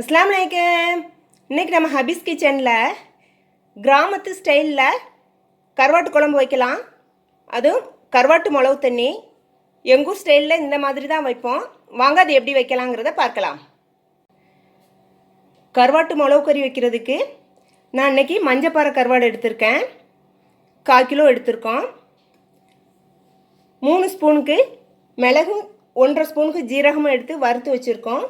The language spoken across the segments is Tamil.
அஸ்லாம் வலைக்கம் இன்றைக்கி நம்ம ஹபீஸ் கிச்சனில் கிராமத்து ஸ்டைலில் கருவாட்டு குழம்பு வைக்கலாம். அதுவும் கருவாட்டு மிளகு தண்ணி. எங்கூர் ஸ்டைலில் இந்த மாதிரி தான் வைப்போம். வாங்க அது எப்படி வைக்கலாங்கிறத பார்க்கலாம். கருவாட்டு மிளகு கறி வைக்கிறதுக்கு நான் இன்றைக்கி மஞ்சப்பாறை கருவாடு எடுத்திருக்கேன். கால் கிலோ எடுத்திருக்கோம். மூணு ஸ்பூனுக்கு மிளகும் ஒன்றரை ஸ்பூனுக்கு ஜீரகமும் எடுத்து வறுத்து வச்சுருக்கோம்.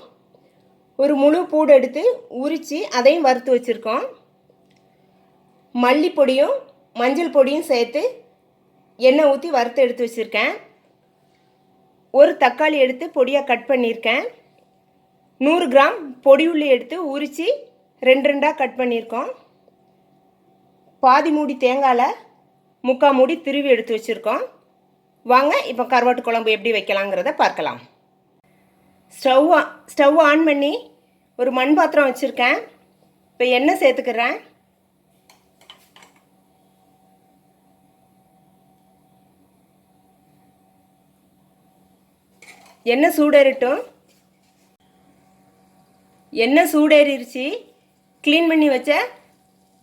ஒரு முழு பூடு எடுத்து உரித்து அதையும் வறுத்து வச்சுருக்கோம். மல்லிப்பொடியும் மஞ்சள் பொடியும் சேர்த்து எண்ணெய் ஊற்றி வறுத்து எடுத்து வச்சுருக்கேன். ஒரு தக்காளி எடுத்து பொடியாக கட் பண்ணியிருக்கேன் நூறு கிராம் பொடி உள்ளி எடுத்து உரித்து ரெண்டு ரெண்டாக கட் பண்ணியிருக்கோம் பாதி மூடி தேங்காயில் முக்கால் மூடி திருவி எடுத்து வச்சுருக்கோம். வாங்க இப்போ கருவாட்டு குழம்பு எப்படி வைக்கலாங்கிறத பார்க்கலாம். ஸ்டவ் ஸ்டவ் ஆன் பண்ணி ஒரு மண் பாத்திரம் வச்சுருக்கேன். இப்போ எண்ணெய் சேர்த்துக்கிறேன். எண்ணெய் சூடேறட்டும். எண்ணெய் சூடேறிடுச்சு க்ளீன் பண்ணி வச்ச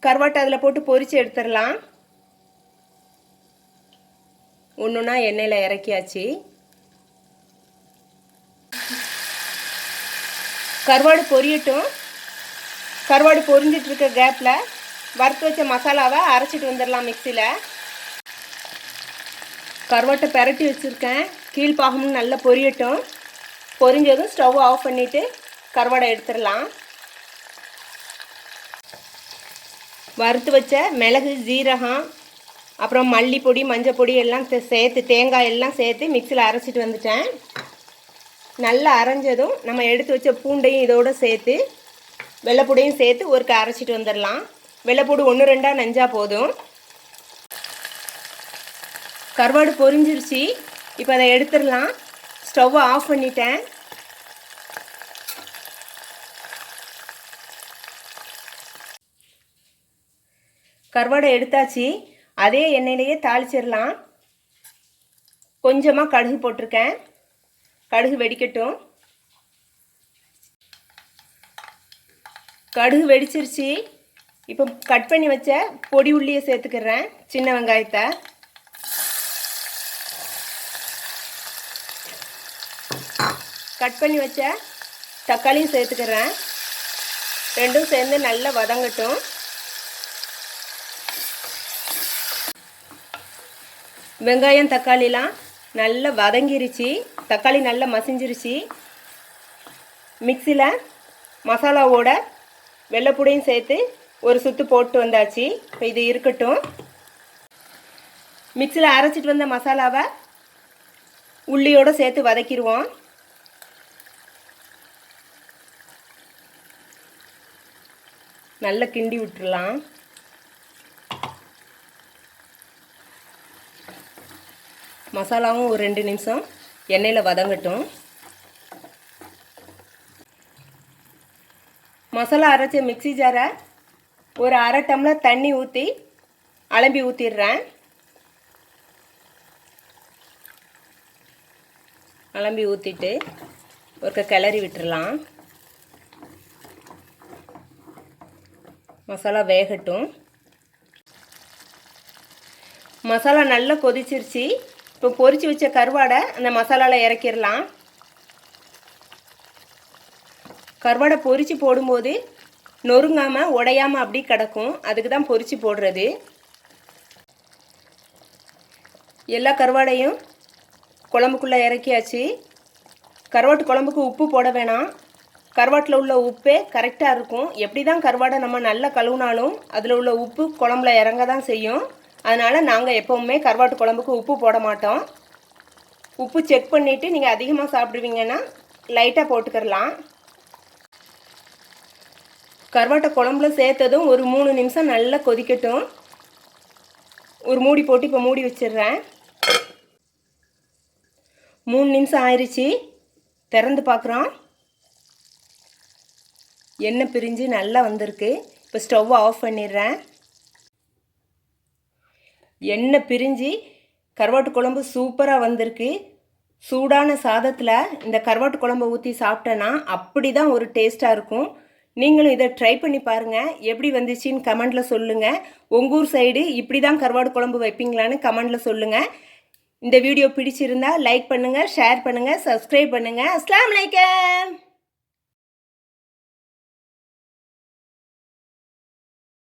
கருவாட்டை அதில் போட்டு பொரித்து எடுத்துடலாம். ஒன்று ஒன்றா எண்ணெயில் இறக்கியாச்சு. கருவாடு பொரியட்டும். கருவாடு பொரிஞ்சிட்டு இருக்க கேப்பில் வறுத்து வச்ச மசாலாவை அரைச்சிட்டு வந்துடலாம் மிக்சியில் கருவாட்டை பெரட்டி வச்சுருக்கேன். கீழ்ப்பாகமும் நல்லா பொரியட்டும். பொரிஞ்சதும் ஸ்டவ் ஆஃப் பண்ணிவிட்டு கருவாடை எடுத்துடலாம். வறுத்து வச்ச மிளகு ஜீரகம் அப்புறம் மல்லிப்பொடி மஞ்சள் பொடி எல்லாம் சேர்த்து தேங்காய் எல்லாம் சேர்த்து மிக்சியில் அரைச்சிட்டு வந்துட்டேன். நல்லா அரைஞ்சதும் நம்ம எடுத்து வச்ச பூண்டையும் இதோடு சேர்த்து வெள்ளைப்பூடையும் சேர்த்து ஒருக்க அரைச்சிட்டு வந்துடலாம். வெள்ளைப்பூடு ஒன்று ரெண்டாக நஞ்சால் போதும். கருவாடு பொரிஞ்சிருச்சு. இப்போ அதை எடுத்துடலாம். ஸ்டவ்வை ஆஃப் பண்ணிட்டேன். கருவாடை எடுத்தாச்சு. அதே எண்ணெயிலேயே தாளிச்சிடலாம். கொஞ்சமாக கடுகு போட்டிருக்கேன். கடுகு வெடிக்கட்டும். கடுகு வெடிச்சிருச்சு. இப்போ கட் பண்ணி வச்ச பொடி உள்ளியை சேர்த்துக்கிறேன் சின்ன வெங்காயத்தை. கட் பண்ணி வச்ச தக்காளியும் சேர்த்துக்கிறேன். ரெண்டும் சேர்ந்து நல்லா வதங்கட்டும். வெங்காயம் தக்காளிலாம் நல்லா வதங்கிருச்சு. தக்காளி நல்லா மசிஞ்சிருச்சு. மிக்சியில் மசாலாவோட வெள்ளைப்பூடையும் சேர்த்து ஒரு சுத்து போட்டு வந்தாச்சு. இப்போ இது இருக்கட்டும். மிக்சியில் அரைச்சிட்டு வந்த மசாலாவை உள்ளியோடு சேர்த்து வதக்கிடுவோம். நல்லா கிண்டி விட்டுடலாம் மசாலாவும் ஒரு ரெண்டு நிமிஷம். எண்ணெயில் வதங்கட்டும். மசாலா அரைச்ச மிக்சி ஜாரை ஒரு அரை டம்ளர் தண்ணி ஊற்றி அலம்பி ஊற்றிடுறேன் அலம்பி ஊற்றிட்டு ஒருக்க கிளறி விட்டுறலாம். மசாலா வேகட்டும். மசாலா நல்லா கொதிச்சிருச்சு. இப்போ பொறிச்சு வச்ச கருவாடை அந்த மசாலாவில் இறக்கிடலாம். கருவாடை பொரித்து போடும்போது நொறுங்காமல் உடையாமல் அப்படி கிடக்கும். அதுக்கு தான் பொரித்து போடுறது. எல்லா கருவாடையும் குழம்புக்குள்ளே இறக்கியாச்சு. கருவாட்டு குழம்புக்கு உப்பு போட வேணாம். கருவாட்டில் உள்ள உப்பே கரெக்டாக இருக்கும். எப்படி தான் கருவாடை நம்ம நல்லா கழுவுனாலும் அதில் உள்ள உப்பு குழம்புல இறங்க தான் செய்யும். அதனால் நாங்கள் எப்போவுமே கருவாட்டு குழம்புக்கு உப்பு போட மாட்டோம். உப்பு செக் பண்ணிவிட்டு நீங்கள் அதிகமாக சாப்பிடுவீங்கன்னா லைட்டாக போட்டுக்கிறலாம். கருவாட்டை குழம்புல சேர்த்ததும் ஒரு மூணு நிமிஷம் நல்லா கொதிக்கட்டும். ஒரு மூடி போட்டு இப்போ மூடி வச்சிடுறேன். மூணு நிமிஷம் ஆயிடுச்சு திறந்து பார்க்குறோம் எண்ணெய் பிரிஞ்சு நல்லா வந்திருக்கு. இப்போ ஸ்டவ்வை ஆஃப் பண்ணிடுறேன். எண்ணெய் பிரிஞ்சு கருவாட்டு குழம்பு சூப்பராக வந்திருக்கு. சூடான சாதத்தில் இந்த கருவாட்டு குழம்பை ஊற்றி சாப்பிட்டேன்னா அப்படி தான் ஒரு டேஸ்ட்டாக இருக்கும். நீங்களும் இதை ட்ரை பண்ணி பாருங்கள் எப்படி வந்துச்சுன்னு கமெண்டில் சொல்லுங்கள் உங்கூர் சைடு இப்படி தான் கருவாடு குழம்பு வைப்பீங்களான்னு கமெண்டில் சொல்லுங்கள் இந்த வீடியோ பிடிச்சிருந்தா லைக் பண்ணுங்கள் ஷேர் பண்ணுங்கள் சப்ஸ்கிரைப் பண்ணுங்கள் அஸ்லாம் வலைக்கம்